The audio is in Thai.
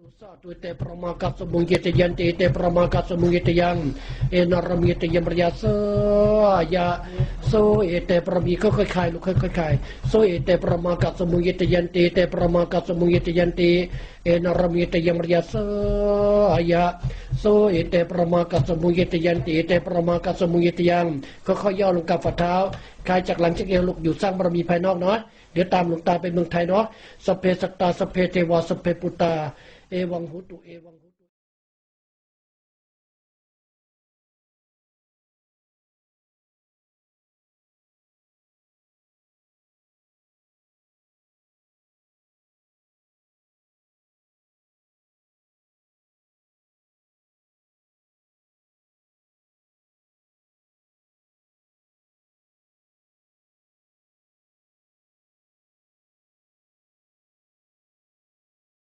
ตุสาตุเตปรมากัสมุงเกตยันติเตปรมากัสมุงเกตยังเอนารมีเตยมรยาโซยาโซเอเตปรมีก็ค่อยๆคายลูกค่อยๆคายโซเอเตปรมากัสมุงเกตยันติเตปรมากัสมุงเกตยันติเอนารมีเตยมรยาโซยา โซเอเตประมากัสมุงเยตยันติเตประมากัสมุงเยตยังค่อยย่อลงกับฝ่าเท้าคายจากหลังจากเอวลูกอยู่สร้างบารมีภายนอกเนาะเดี๋ยวตามหลวงตาไปเมืองไทยเนาะสเพสตาสเพเทวาสเพปุตา เอวังหุตุเอวังหุตุ